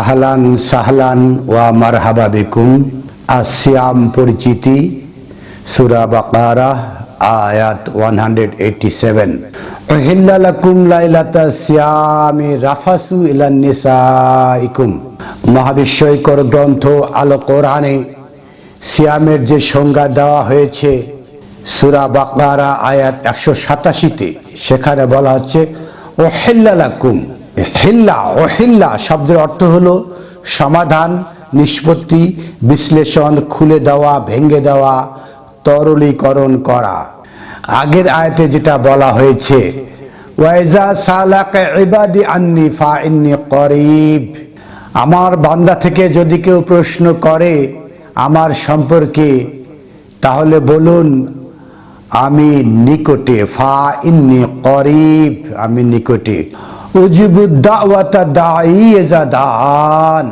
আহলান সাহলান ওয়া মারহাবা বিকুম। আসিয়াম পরিচিতি, সুরা বাকারা, আয়াত ওয়ান হান্ড্রেড এইটি সেভেন লাইলাতা সিয়ামি রাফাসু ইলান নিসাইকুম। মহাবিশ্বকর গ্রন্থ আলো কোরআনে সিয়ামের যে সংজ্ঞা দেওয়া হয়েছে, সুরা বাকারা আয়াত একশো সাতাশিতে, সেখানে বলা হচ্ছে ও হেল্লালাকুম হিল্লা ও হিল্লা শব্দের অর্থ হলো সমাধান, নিষ্পত্তি, বিশ্লেষণ, খুলে দেওয়া, ভেঙে দেওয়া, তরলীকরণ করা। আগের আয়াতে যেটা বলা হয়েছে, ওয়াইজা সালাকা ইবাদি আন্নি ফা ইন্নি করিব। আমার বান্দা থেকে যদি কেউ প্রশ্ন করে আমার সম্পর্কে, তাহলে বলুন, আমি নিকটে, ফা ইন্নি করিব, আমি নিকটে। দান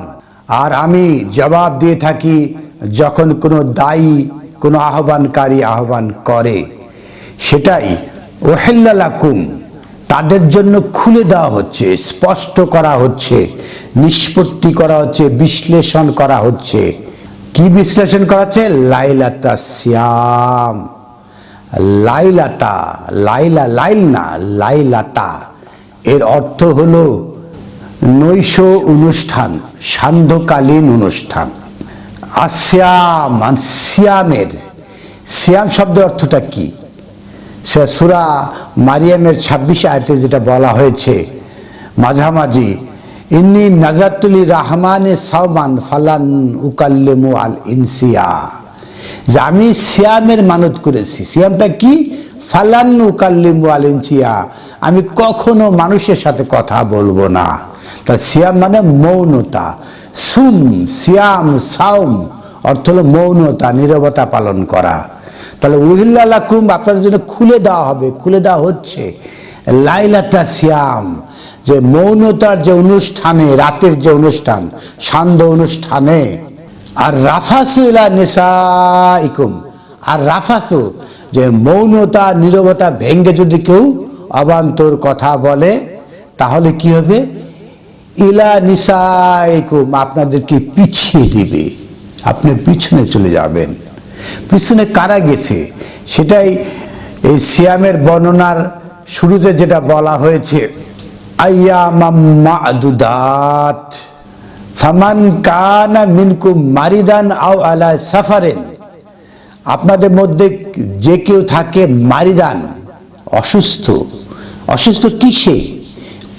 আর আমি জবাব দিয়ে থাকি, যখন কোনো দায়ী কোনো আহ্বানকারী আহ্বান করে, সেটাই ওহেল্লাকুম তাদের জন্য খুলে দেওয়া হচ্ছে, স্পষ্ট করা হচ্ছে, নিষ্পত্তি করা হচ্ছে, বিশ্লেষণ করা হচ্ছে। কি বিশ্লেষণ করা হচ্ছে? লাইলাতা শ্যাম লাইলাতা, লাইলা, লাইল না, লাইলাতা। এর অর্থ হল নৈশ অনুষ্ঠান, সান্ধ্যকালীন অনুষ্ঠান। আসিয়াম সিয়ামের সিয়াম শব্দের অর্থটা কি? সে সুরা মারিয়ামের ছাব্বিশে আয়তে যেটা বলা হয়েছে, মাঝামাঝি, ইন্নি নাজাতুলি রহমানে সাওমান ফালান উকাল্লেমু আল ইনসিয়া। যে আমি সিয়ামের মানত করেছি। সিয়ামটা কি? ফালান উকাল্লিমু আল ইনসিয়া। আমি কখনো মানুষের সাথে কথা বলব না। তা সিয়াম মানে মৌনতা। সুম সিয়াম, সাউম, অর্থ হলো মৌনতা, নীরবতা পালন করা। তাহলে উহিল্লা লাকুম আপনাদের জন্য খুলে দেওয়া হবে, খুলে দেওয়া হচ্ছে। লাইলাতা সিয়াম, যে মৌনতার যে অনুষ্ঠানে, রাতের যে অনুষ্ঠান, সান্ধ্য অনুষ্ঠানে। আর রাফাসু ইলা নিসাইকুম, আর রাফাসু, যে মৌনতা, নীরবতা ভেঙ্গে যদি কেউ অবান্তর কথা বলে, তাহলে কি হবে? ইলা নিসাইকুম, আপনাদেরকে পিছিয়ে দিবে। আপনি পিছনে চলে যাবেন। পিছনে কারা গেছে? সেটাই এই সিয়ামের বর্ণনার শুরুতে যেটা বলা হয়েছে ফামান কানা মিনকুম মারিদান আও আলা সাফারেন। আপনাদের মধ্যে যে কেউ থাকে মারিদান, অসুস্থ। অসুস্থ কিসে?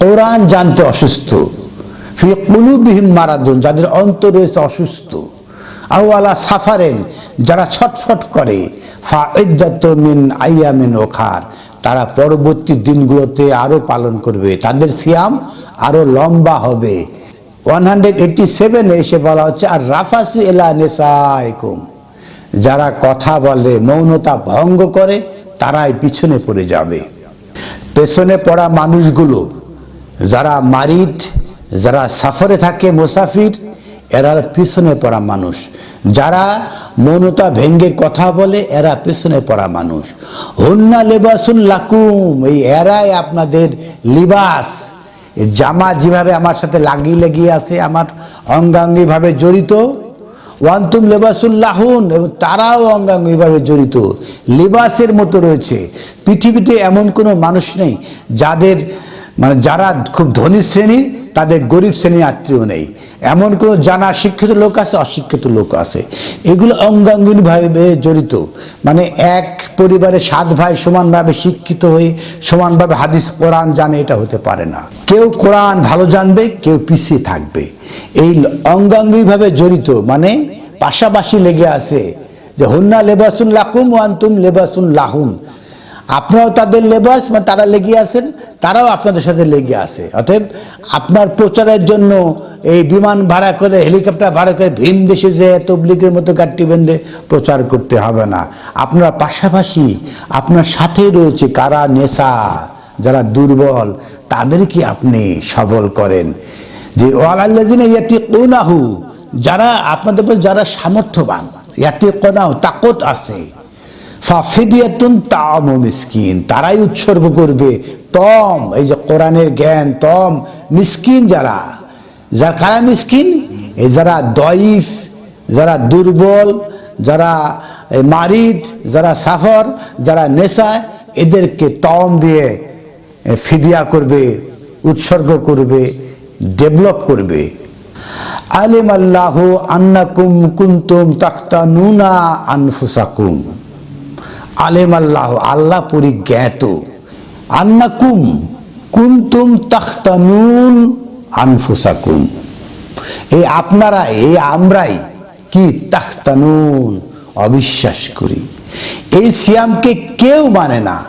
কোরআন জানতে অসুস্থ। ফি কুলুবিহিম মারাদুন, যাদের অন্তর রয়েছে অসুস্থ। আও আলা সাফারেন, যারা ছটফট করে। ফা মিন আইয়ামিন ওখার, তারা পরবর্তী দিনগুলোতে আরও পালন করবে। তাদের সিয়াম আরও লম্বা হবে। ওয়ান হান্ড্রেড এইটটি সেভেনে এসে বলা হচ্ছে, আর রাফাসু এলা নেসাইকুম। যারা কথা বলে, মৌনতা ভঙ্গ করে, তারাই পিছনে পড়ে যাবে। পেছনে পড়া মানুষগুলো, যারা মারিদ যারা সাফরে থাকে মুসাফির, এরা পিছনে পড়া মানুষ। যারা মৌনতা ভেঙ্গে কথা বলে, এরা পেছনে পড়া মানুষ। হন্না লেবাসুন লাকুম, এই এরাই আপনাদের লিবাস। জামা যেভাবে আমার সাথে লাগিয়ে লেগিয়ে আছে, আমার অঙ্গাঙ্গিভাবে জড়িত ওয়ান্তুম লেবাসুল্লাহুন এবং তারাও অঙ্গাঙ্গিভাবে জড়িত। লেবাসের মতো রয়েছে। পৃথিবীতে এমন কোনো মানুষ নেই যাদের মানে যারা খুব ধনী শ্রেণি তাদের গরিব শ্রেণির আত্মীয় নেই। এমন কোনো জানা শিক্ষিত লোক আছে, অশিক্ষিত লোক আছে। এগুলো অঙ্গাঙ্গিনভাবে জড়িত। মানে এক পরিবারে সাত ভাই সমানভাবে শিক্ষিত হয়ে সমানভাবে হাদিস, কোরআন জানে এটা হতে পারে না। কেউ কোরআন ভালো জানবে, কেউ পিছিয়ে থাকবে। এই অঙ্গাঙ্গিভাবে জড়িত মানে পাশাপাশি লেগে আছে যে, হুন্না লেবাসুন লাকুম ওয়ান্তুম লেবাসুন লাহুন আপনারাও তাদের লেবাস মানে তারা লেগে আছেন, তারাও আপনাদের সাথে লেগে আছে। অতএব আপনার প্রচারের জন্য এই বিমান ভাড়া করে, হেলিকপ্টার ভাড়া করে ভিন দেশে যে তবলিগের মতো গাট্টি বেঁধে প্রচার করতে হবে না। আপনার পাশাপাশি আপনার সাথেই রয়েছে কারা নেশা যারা দুর্বল তাদেরকে আপনি সবল করেন? যে যারা আপনাদের উপর যারা সামর্থ্যবান ইয়াতি তাকত আছে। ফাফিদিয়াতুন তাম মিসকিন, তারাই উৎসর্গ করবে তম, এই যে কোরআনের জ্ঞান, তম মিসকিন যারা। যারা কারা মিসকিন? এই যারা দইফ যারা দুর্বল, যারা মারিদ, যারা সাফর, যারা নেশা, এদেরকে তম দিয়ে ফিদিয়া করবে, উৎসর্গ করবে। ডেভেলপ করবে। আলিম আল্লাহ আন্নাকুম কুন্তুম তাখতানুনা আনফুসাকুম। আলেম আল্লাহ আল্লাহ পরিজ্ঞাত। আন্নাকুম কুন্তুম তাখতানুন আনফুসাকুম। এই আপনারা এই আমরাই কি তাখতানুন, অবিশ্বাস করি। এই সিয়ামকে কেউ মানে না।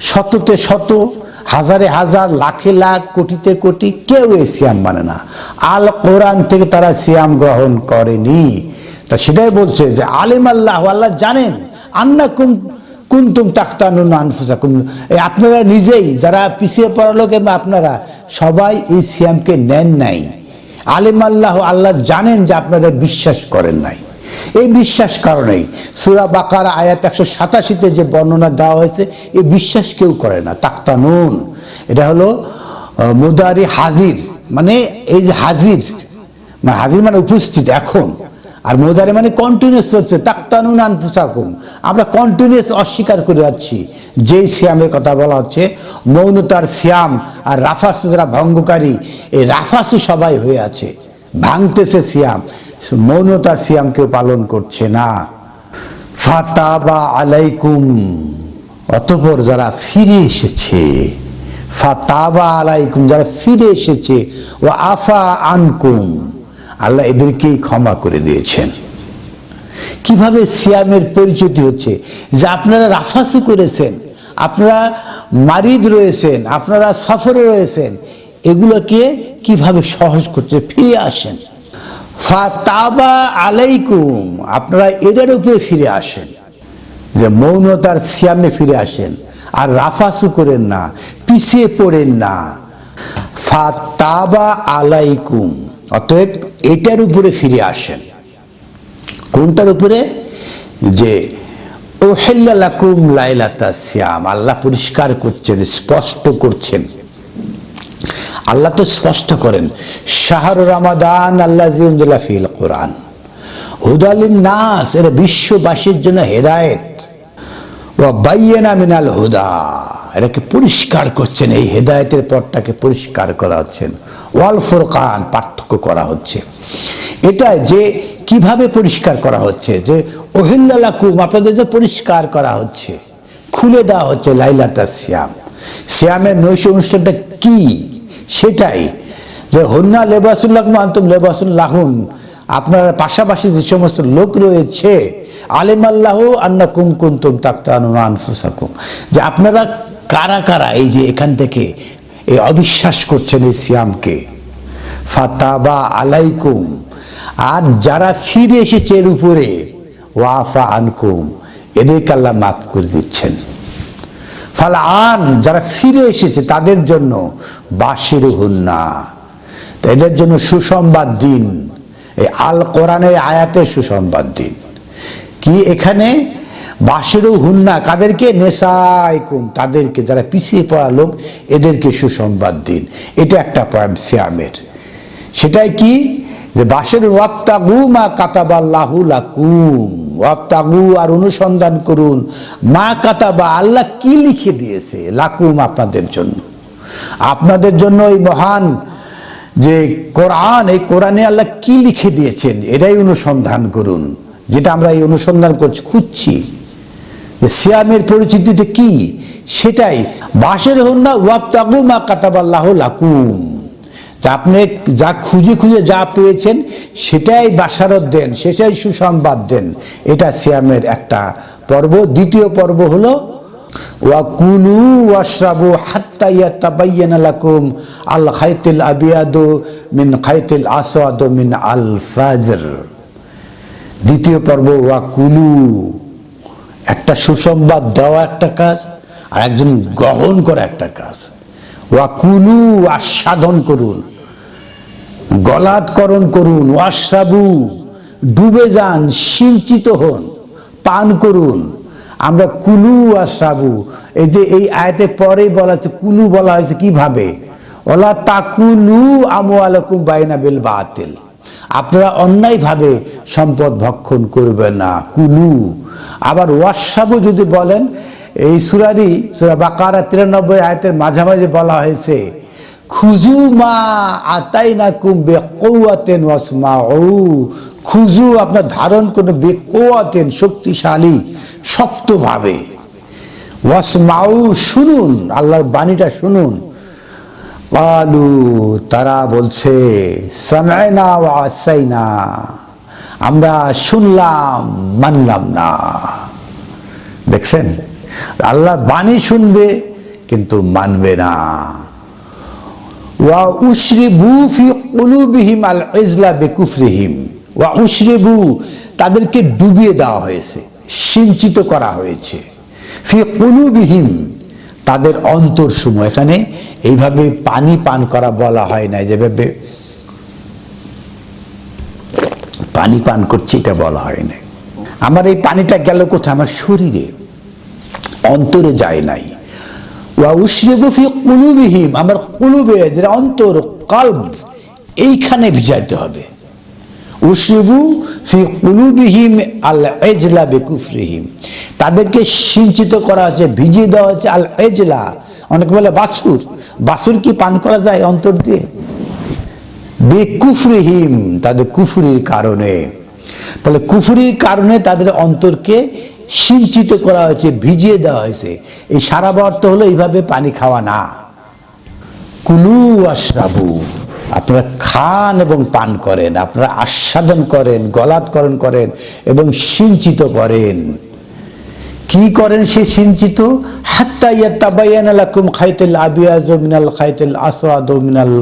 শততে শত হাজারে হাজার, লাখে লাখ, কোটিতে কোটি, কেউ এই সিয়াম মানে না। আল কোরআন থেকে তারা সিয়াম গ্রহণ করেনি। তা সেটাই বলছে যে আলিম আল্লাহ আল্লাহ জানেন আন্না কুম কুন্তুম তাখতানুন আনফুসাকুম। আপনারা নিজেই, যারা পিছিয়ে পড়া লোক এবং আপনারা, সবাই এই সিয়ামকে নেন নাই। আলিম আল্লাহ আল্লাহ জানেন যে আপনারা বিশ্বাস করেন নাই। এই বিশ্বাস কারণেই সুরা বাকার আয়াত একশো সাতাশিতে যে বর্ণনা দেওয়া হয়েছে, এই বিশ্বাস কেউ করে না। তাক্তানুন। এটা হলো মুদারি হাজির। মানে এই যে হাজির মানে হাজির মানে উপস্থিত এখন। আর মোদারে মানে কন্টিনিউস চলছে। তাক্তানুন আনফুসাকুম। আমরা কন্টিনিউস অস্বীকার করে যাচ্ছি। যেই সিয়ামের কথা বলা হচ্ছে, মৌনতার সিয়াম আর রাফাস যারা ভঙ্গকারী, এই রাফাসও সবাই হয়ে আছে। ভাঙতেছে সিয়াম। মৌনতার সিয়াম কেউ পালন করছে না। ফাতাবা আলাইকুম, অতপর যারা ফিরে এসেছে, ফাতাবা আলাইকুম, যারা ফিরে এসেছে ও আফা আনকুম, আল্লাহ এদেরকেই ক্ষমা করে দিয়েছেন। কীভাবে সিয়ামের পরিচিতি হচ্ছে? যে আপনারা রাফাসু করেছেন, আপনারা মারিদ রয়েছেন, আপনারা সফরে রয়েছেন, এগুলোকে কীভাবে সহজ করছে? ফিরে আসেন। ফাতাবা আলাইকুম। আপনারা এদের উপরে ফিরে আসেন। যে মৌনতার সিয়ামে ফিরে আসেন। আর রাফাসু করেন না, পিছিয়ে পড়েন না। ফাতাবা আলাইকুম। অতএব এটার উপরে ফিরে আসেন। কোনটার উপরে? যে ওহেল্লাকুম লাইলাতা শ্যাম আল্লাহ পরিষ্কার করছেন, স্পষ্ট করছেন। আল্লাহ তো স্পষ্ট করেন, শাহর রামাদান আল্লাহ জিউদ্দুল্লাহ ফিল কোরআন। হুদালিন নাস, এরা বিশ্ববাসীর জন্য হেদায়েত। ও বাইয়েনা মিনাল হুদা এটাকে পরিষ্কার করছেন, এই হেদায়েতের পথটাকে পরিষ্কার করা হচ্ছেন ওয়াল ফুরকান, পার্থক্য করা হচ্ছে। এটা যে কীভাবে পরিষ্কার করা হচ্ছে, যে ওহিল্লাকুম আপনাদের যে পরিষ্কার করা হচ্ছে, খুলে দেওয়া হচ্ছে লাইলাতা সিয়াম। সিয়ামের নৈশ অনুষ্ঠানটা কি? সেটাই। যে হন্যা হন্না লেবাসুল্লাহম আন্তম লেবাসুল্লাহুন আপনার পাশাপাশি যে সমস্ত লোক রয়েছে আলিম আল্লাহ আন্না কুম কুন্তুম তাক্তানুফুসাকুম যে আপনারা কারা কারা এই যে এখান থেকে এই অবিশ্বাস করছেন এই সিয়ামকে? ফাতাবা আলাইকুম। আর যারা ফিরে এসেছে এর উপরে, ওয়াফা আনকুম। এদেরকে আল্লাহ মাফ করে দিচ্ছেন। ফাল আন যারা ফিরে এসেছে তাদের জন্য বাসির হুন্না এদের জন্য সুসংবাদ দিন। এই আল কোরআনের আয়াতের সুসংবাদ দিন। কি এখানে? বাসেরও হুন্না কাদেরকে? নেশাইকুম তাদেরকে, যারা পিছিয়ে পড়া লোক, এদেরকে সুসংবাদ দিন। এটা একটা পয়েন্ট সিয়ামের। সেটাই কি? যে বাসের ওয়াপ্তাগু মা কাতাবাল্লাহু লাকুম ওয়াপ্তাগু আর অনুসন্ধান করুন। মা কাতাবা, আল্লাহ কি লিখে দিয়েছে? লাকুম আপনাদের জন্য। আপনাদের জন্য এই মহান যে কোরআন, এই কোরআনে আল্লাহ কি লিখে দিয়েছেন? এটাই অনুসন্ধান করুন। যেটা আমরা এই অনুসন্ধান করছি, খুঁজছি। সিয়ামের পরিচিতিতে কি? সেটাই। বাসের হন না ওয়াপ্তাগু মা কাতাবাল্লাহ লাকুম। যা আপনি যা খুঁজে খুঁজে যা পেয়েছেন, সেটাই বাসারত দেন, সেটাই সুসংবাদ দেন। এটা সিয়ামের একটা পর্ব। দ্বিতীয় পর্ব হলো, ওয়াকুলু ওয়াশরাবু হাত্তা ইয়াতাবাইয়ানা লাকুম আল খাইতিল আবিয়াদু মিন খাইতিল আসওয়াদু মিন আল ফাজর। দ্বিতীয় পর্ব, ওয়াকুলু, একটা সুসংবাদ দেওয়া একটা কাজ, আর একজন গ্রহণ করা একটা কাজ। ওয়াকুলু আস্বাদন করুন, গলাৎকরণ করুন ওয়াসাবু ডুবে যান, সিঞ্চিত হন, পান করুন। আমরা কুলু আর সাবু এই যে এই আয়তে পরে বলা হয়েছে কুলু বলা হয়েছে কীভাবে? ওলা তাকুলু আমু আলাকুম বাইনা বিল বাতিল। আপনারা অন্যায়ভাবে সম্পদ ভক্ষণ করবেন না, কুলু। আবার ওয়াসাবু যদি বলেন এই সুরারি সুরা বাকারা তিরানব্বই আয়তের মাঝামাঝি বলা হয়েছে খুজু মা আতাই না কুম বেকৌয়াতেন ওয়াসমা ও খুজু আপনার ধারণ করুন বেকৌয়াতেন শক্তিশালী, শক্তভাবে ওয়াসমাউ শুনুন, আল্লাহর বাণীটা শুনুন কালু তারা বলছে সামায়না ওয়া আসাইনা আমরা শুনলাম, মানলাম না দেখছেন? আল্লাহ বাণী শুনবে, কিন্তু মানবে না। ওয়া ফি কুলুবিহিম আল ইজলা বিকুফরিহিম। ওয়া তাদেরকে ডুবিয়ে দেওয়া হয়েছে, সিঞ্চিত করা হয়েছে। ফি কুলুবিহিম, তাদের অন্তরসমূহ। এখানে এইভাবে পানি পান করা বলা হয় না, যেভাবে পানি পান করছি, এটা বলা হয় না। আমার এই পানিটা গেল কোথায়? আমার শরীরে। অন্তরে যায় নাই। ওয়া ফি কুলুবিহিম, আমার কুলুবে, যেটা অন্তর, কলব, এইখানে ভিজাইতে হবে। উশরিবু ফি কুলুবিহিম আল এজলা বেকুফরিহিম, তাদেরকে সিঞ্চিত করা হয়েছে, ভিজিয়ে দেওয়া হয়েছে আল এজলা অনেকে বলে, বাছুর বাছুর কি পান করা যায় অন্তর দিয়ে? বেকুফরিহিম, তাদের কুফুরির কারণে। তাহলে কুফুরির কারণে তাদের অন্তরকে সিঞ্চিত করা হয়েছে, ভিজিয়ে দেওয়া হয়েছে। এই সারা অর্থ হলো এইভাবে পানি খাওয়া না। কুলু আশরাবু, আপনারা খান এবং পান করেন, আপনারা আস্বাদন করেন, গলাৎকরণ করেন এবং সিঞ্চিত করেন। কি করেন সে সিঞ্চিত? হাত্তা ইয়াত্তাবায়ান লাকুম খাইতুল আবিয়াজ মিনাল খাইতুল আসওয়াদ মিনাল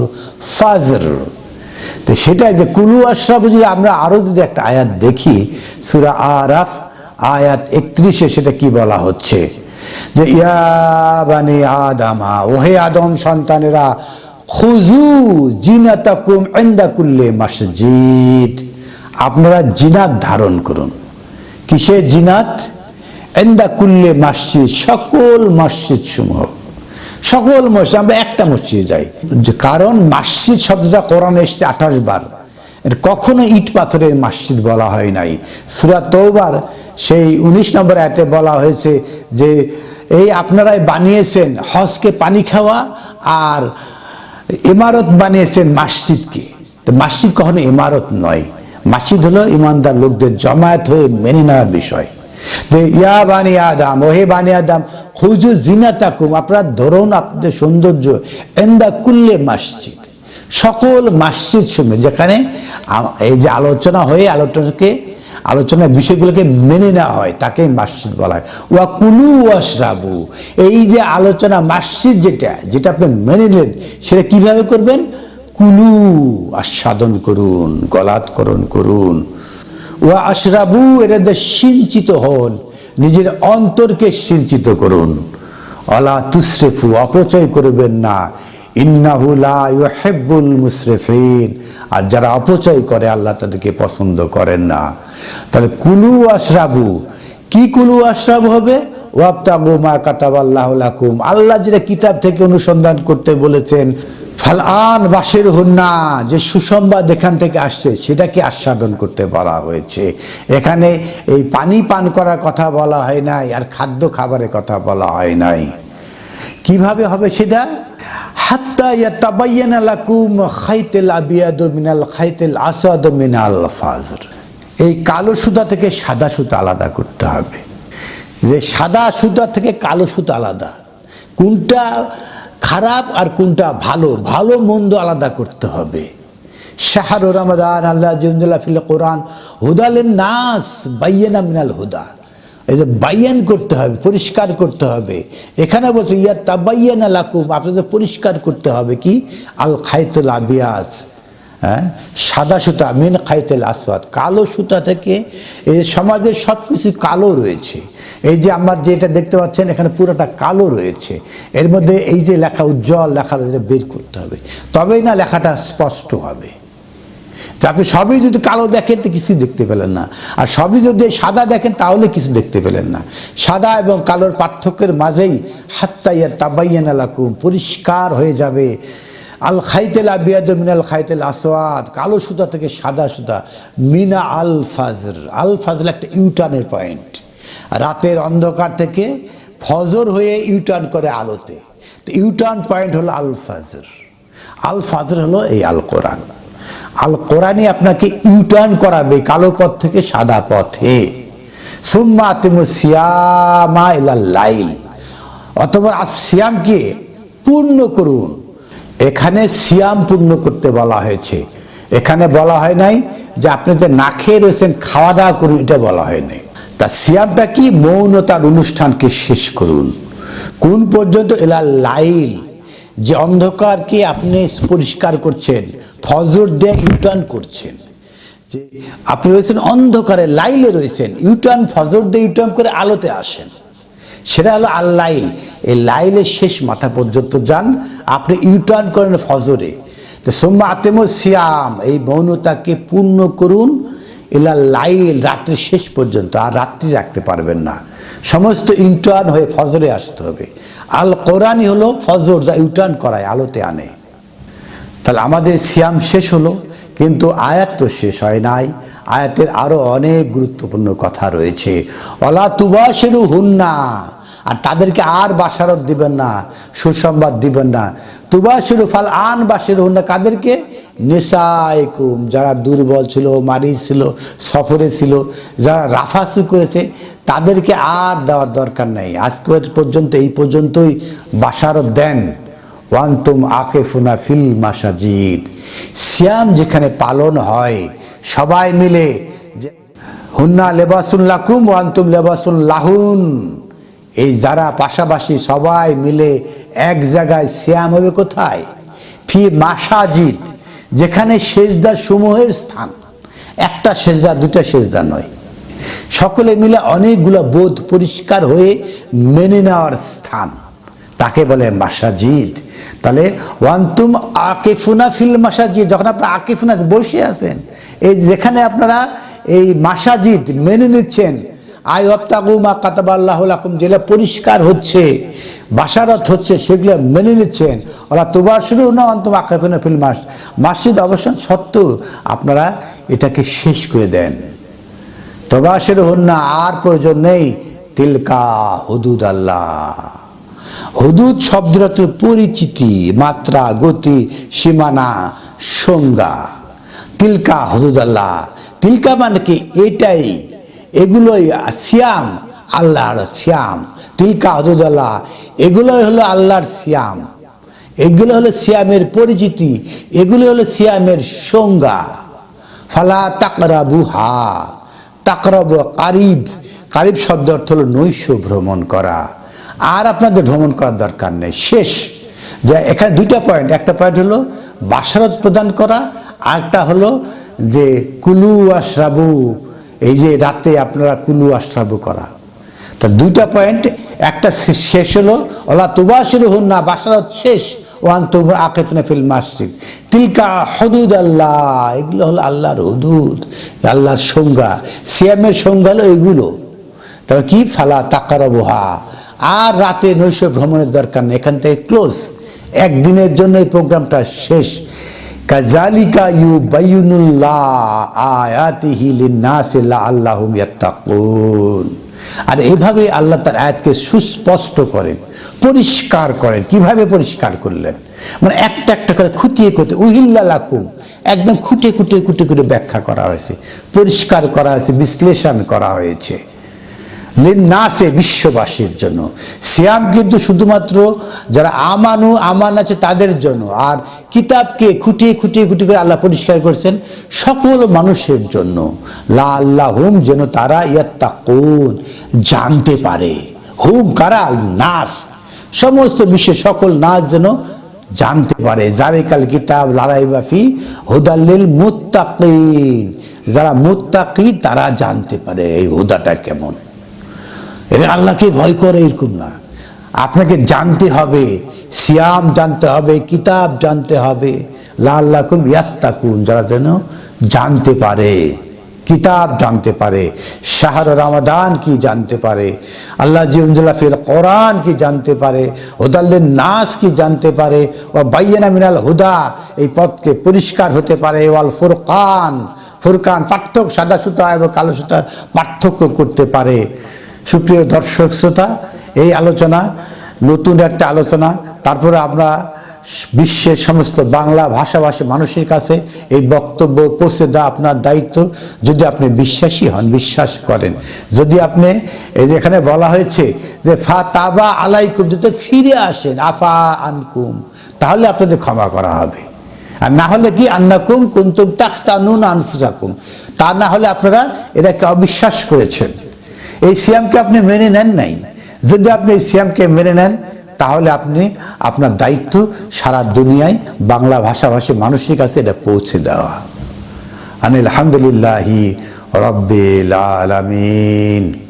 ফাজর। তো সেটা যে কুলু আশরাফ যদি আমরা আরও যদি একটা আয়াত দেখি, সুরা আরাফ আয়াত একত্রিশে সেটা কি বলা হচ্ছে? যে, ইয়া বানি আদামা, ওহে আদম সন্তানেরা খুজু জিনাতাকুম ইনদা কুল্লে মসজিদ। আপনারা জিনাত ধারণ করুন। কিসে জিনাত? এন্দা কুল্লে মসজিদ, সকল মসজিদ সমূহ। সকল মসজিদ, আমরা একটা মসজিদে যাই। কারণ মসজিদ শব্দটা কোরআন এসছে আঠাশ বার। এর কখনো ইট পাথরের মসজিদ বলা হয় নাই। সুরা তৌবার সেই উনিশ নম্বর আয়তে বলা হয়েছে যে, এই আপনারাই বানিয়েছেন হজকে পানি খাওয়া আর ইমারত বানিয়েছেন মসজিদকে। তো মসজিদ কখনো ইমারত নয়। মসজিদ হলো ইমানদার লোকদের জমায়েত হয়ে মেনে নেওয়ার বিষয়। যে, ইয়া বানি আদাম, ওহে বানি আদাম হুজু জিনাতাকুম। আপনার ধরুন আপনাদের সৌন্দর্য। এন্দা কুল্লে মসজিদ। সকল মসজিদ শুনবে যেখানে এই যে আলোচনা হয়ে আলোচনাকে আলোচনার বিষয়গুলোকে মেনে নেওয়া হয় তাকে মসজিদ বলা হয়। ওয়া কুলু ওয়াশরাবু, এই যে আলোচনা মসজিদ যেটা যেটা আপনি মেনে নিলেন, সেটা কীভাবে করবেন? কুলু আস্বাদন করুন, গলাৎকরণ করুন। ও আশরাবু যে সিঞ্চিত হন, নিজের অন্তরকে সিঞ্চিত করুন। অলা তুসরেফু অপচয় করবেন না। ইন্নাহু লা ইউহিব্বুল মুসরিফিন। আর যারা অপচয় করে, আল্লাহ তাদেরকে পছন্দ করেন না। তাহলে কুলু আশরাবু, কি কুলু আশরাব হবে? ওয়াবতাগু মা কাতাবাল্লাহু লাকুম। আল্লাহ যেটা কিতাব থেকে অনুসন্ধান করতে বলেছেন, ফালআন বাসের হুন্না যে সুসংবাদ এখান থেকে আসছে, সেটাকে আস্বাদন করতে বলা হয়েছে। এখানে এই পানি পান করার কথা বলা হয় নাই, আর খাদ্য খাবারের কথা বলা হয় নাই। কীভাবে হবে সেটা? হাত্তা ইয়াতাবায়ানা লাকুম খাইতেল আবিয়াদ মিনাল খাইতেল আসাদ মিনাল ফাজর। এই কালো সুতা থেকে সাদা সুতা আলাদা করতে হবে। যে সাদা সুতা থেকে কালো সুতা আলাদা। কোনটা খারাপ আর কোনটা ভালো ভালো মন্দ আলাদা করতে হবে। শাহর রমাদান, আল্লাহ জিন্দুল্লাহ ফিল কোরআন হুদালেন নাস, বাইয়ানা মিনাল হুদা। এই যে বাইয়ান করতে হবে, পরিষ্কার করতে হবে। এখানে বলছে, ইয়া তাবাইয়ানা লাকুম আপনাদের পরিষ্কার করতে হবে কি? আল খাইতুল আবিয়াস। হ্যাঁ? সাদা সুতা, মেন খাইতেল আসওয়াদ। কালো সুতা থেকে এই সমাজের সব কিছু কালো রয়েছে। এই যে আমার যেটা দেখতে পাচ্ছেন, এখানে পুরোটা কালো রয়েছে। এর মধ্যে এই যে লেখা, উজ্জ্বল লেখা বের করতে হবে। তবেই না লেখাটা স্পষ্ট হবে। যে আপনি সবই যদি কালো দেখেন তো কিছু দেখতে পেলেন না। আর সবই যদি সাদা দেখেন তাহলে কিছু দেখতে পেলেন না। সাদা এবং কালোর পার্থক্যের মাঝেই হাত্তাইয়া তাবাইয়ানা লাকুম, পরিষ্কার হয়ে যাবে। আল খাইতেল আবিয়াদ মিনাল খাইতেল আসওয়াদ, কালো সুতা থেকে সাদা সুতা। মিনা আল ফাজর আল ফাজর একটা ইউটার্নের পয়েন্ট। রাতের অন্ধকার থেকে ফজর হয়ে ইউটার্ন করে আলোতে। তো ইউটার্ন পয়েন্ট হলো আল ফাজর। আল ফাজর হলো এই আল কোরআন। আল কোরআনই আপনাকে ইউটার্ন করাবে কালো পথ থেকে সাদা পথে। সুম্মা তিমু সিয়ামা ইলাল লাইল। অথবা আর সিয়ামকে পূর্ণ করুন। এখানে সিয়াম পূর্ণ করতে বলা হয়েছে। এখানে বলা হয় নাই যে আপনি যে না খেয়ে রয়েছেন খাওয়া দাওয়া করুন, এটা বলা হয় নাই। তা সিয়ামটা কি? মৌনতার অনুষ্ঠানকে শেষ করুন। কোন পর্যন্ত? এলা লাইল। যে অন্ধকারকে আপনি পরিষ্কার করছেন। ফজর দিয়ে ইউটার্ন করছেন। যে আপনি রয়েছেন অন্ধকারে, লাইলে রয়েছেন। ইউটার্ন ফজর দিয়ে ইউটার্ন করে আলোতে আসেন। সেটা হলো আল লাইল। এই লাইলের শেষ মাথা পর্যন্ত যান। আপনি ইউটার্ন করেন ফজরে। তো সোম্মা আতেমো সিয়াম, এই মৌনতাকে পূর্ণ করুন। এলা লাইল রাত্রি শেষ পর্যন্ত, আর রাত্রি রাখতে পারবেন না। সমস্ত ইউটার্ন হয়ে ফজরে আসতে হবে। আল কোরআনই হলো ফজর, যা ইউটার্ন করায়, আলোতে আনে। তাহলে আমাদের সিয়াম শেষ হলো, কিন্তু আয়াত তো শেষ হয় নাই। আয়াতের আরও অনেক গুরুত্বপূর্ণ কথা রয়েছে। অলা তুবাসেরু হুন্না, আর তাদেরকে আর বাসারত দিবেন না, সুসংবাদ দিবেন না। তুবাসেরু ফাল আন বাসের হুন্না, কাদেরকে? নেশায়কুম যারা দুর্বল ছিল মারি ছিল, সফরে ছিল, যারা রাফাসু করেছে, তাদেরকে আর দেওয়ার দরকার নেই। আজকে পর্যন্ত, এই পর্যন্তই বাসারত দেন। ওয়ান্তুম আকেফুনা ফিল মাসাজিদ। সিয়াম যেখানে পালন হয়, সবাই মিলে হুন্না লেবাসুল লাকুম ওয়ান্তুম লেবাসুল লাহুন। এই যারা পাশাপাশি সবাই মিলে এক জায়গায় সিয়াম হবে কোথায়? ফি মাসাজিদ, যেখানে সেজদা সমূহের স্থান। একটা সেজদা দুটা সেজদা নয়। সকলে মিলে অনেকগুলো বোধ পরিষ্কার হয়ে মেনে নেওয়ার স্থান। তাকে বলে মাসাজিদ। তাহলে, ওয়ান্তুম আকিফুনা ফিল মাসাজিদ। যখন আপনারা আকিফুনা বসে আছেন, এই যেখানে আপনারা এই মাসাজিদ মেনে নিচ্ছেন আই অত্তাগু মা কাতাবাল্লাহ লাকুম, যেগুলো পরিষ্কার হচ্ছে, বাসারত হচ্ছে, সেগুলো মেনে নিচ্ছেন। ওরা তোবার শুরু না অন্তম আকিফুনা ফিল মাস, মাসজিদ অবসান সত্ত্বেও আপনারা এটাকে শেষ করে দেন। তবাসের না আর প্রয়োজন নেই। তিলকা হুদুদ আল্লাহ হুদুদ শব্দটা পরিচিতি, মাত্রা, গতি, সীমানা, সংজ্ঞা। তিলকা হুদুদ আল্লাহ। তিলকা মানে কি? এটাই। এগুলোই সিয়াম, আল্লাহর শ্যাম তিলকা হুদুদ আল্লাহ। এগুলোই হলো আল্লাহর সিয়াম। এগুলো হলো সিয়ামের পরিচিতি। এগুলো হলো সিয়ামের সংজ্ঞা। ফালা তাকরাবু হা তাকরাব কারিব। কারিব শব্দ অর্থ হলো নৈশ ভ্রমণ করা। আর আপনাদের ভ্রমণ করার দরকার নেই। শেষ। যে এখানে দুইটা পয়েন্ট একটা পয়েন্ট হলো বাসারত প্রদান করা আর একটা হলো যে কুলু আশরাবু, এই যে রাতে আপনারা কুলু আশরাবু করা। তা দুইটা পয়েন্ট একটা শেষ হলো ওলা তুবা শুরু হুন না, বাসারত শেষ। ওয়ান তুমর আকিফনা ফিল মাসজিদ। তিলকা হদুদ আল্লাহ। এগুলো হলো আল্লাহর হদুদ, আল্লাহর সংজ্ঞা। সিয়ামের সংজ্ঞা হলো এগুলো। তবে কি? ফালা তাকার বোহা আর রাতে নৈশ ভ্রমণের দরকার নেই। এখান থেকে ক্লোজ একদিনের জন্য এই প্রোগ্রামটা শেষ। কাজালিকা ইউ বাইনুল্লাহ আয়াতিহি আর এভাবে আল্লাহ তার আয়াতকে সুস্পষ্ট করেন, পরিষ্কার করেন। কীভাবে পরিষ্কার করলেন? মানে একটা একটা করে খুঁটিয়ে খুঁটে উহিল্লা লাকুম। একদম খুঁটে খুঁটে খুঁটে খুঁটে ব্যাখ্যা করা হয়েছে, পরিষ্কার করা হয়েছে, বিশ্লেষণ করা হয়েছে। লিন্নাসে বিশ্ববাসীর জন্য। সিয়াম কিন্তু শুধুমাত্র যারা আমানু, আমান আছে তাদের জন্য। আর কিতাবকে খুঁটিয়ে খুঁটিয়ে খুঁটিয়ে করে আল্লাহ পরিষ্কার করছেন সকল মানুষের জন্য। লা আল্লাহ হুম যেন তারা ইয়াত্তাকুন, জানতে পারে। হুম কারা? নাস সমস্ত বিশ্বের সকল নাচ যেন জানতে পারে। জারিকাল কিতাব লারাই বাফি হুদাল্লিল মুত্তাকিন যারা মুত্তাকি তারা জানতে পারে এই হুদাটা কেমন। এরা আল্লাহকে ভয় করে এরকম না। আপনাকে জানতে হবে, সিয়াম জানতে হবে, কিতাব জানতে হবে। লাল্লাকুম ইয়াত্তাকুন, যারা যেন জানতে পারে, কিতাব জানতে পারে, শাহর রামাদান কি জানতে পারে, আল্লাহ জিউজুল্লাহ ফিল কোরআন কি জানতে পারে, হুদাল্লিন নাস কি জানতে পারে ও বাইয়ানা মিনাল হুদা, এই পথকে পরিষ্কার হতে পারে, ওয়াল ফুরকান ফুরকান পার্থক্য সাদা সুতা এবং কালো সুতার পার্থক্য করতে পারে। সুপ্রিয় দর্শক শ্রোতা, এই আলোচনা নতুন একটা আলোচনা। তারপরে আমরা বিশ্বের সমস্ত বাংলা ভাষাভাষী মানুষের কাছে এই বক্তব্য পৌঁছে দেওয়া আপনার দায়িত্ব। যদি আপনি বিশ্বাসী হন, বিশ্বাস করেন। যদি আপনি এই যে এখানে বলা হয়েছে যে ফা তাবা আলাইকুম যদি ফিরে আসেন, আফা আনকুম তাহলে আপনাদের ক্ষমা করা হবে। আর না হলে কি, আন্নাকুম কুন্তুম তাখতানুন আনফুসাকুম তা না হলে আপনারা এটাকে অবিশ্বাস করেছেন। এই সিয়ামকে আপনি মেনে নেন নাই। যদি আপনি এই সিয়ামকে মেনে নেন, তাহলে আপনি আপনার দায়িত্ব সারা দুনিয়ায় বাংলা ভাষাভাষী মানুষের কাছে এটা পৌঁছে দেওয়া। আনিল আলহামদুলিল্লাহি রব্বিল আলামিন।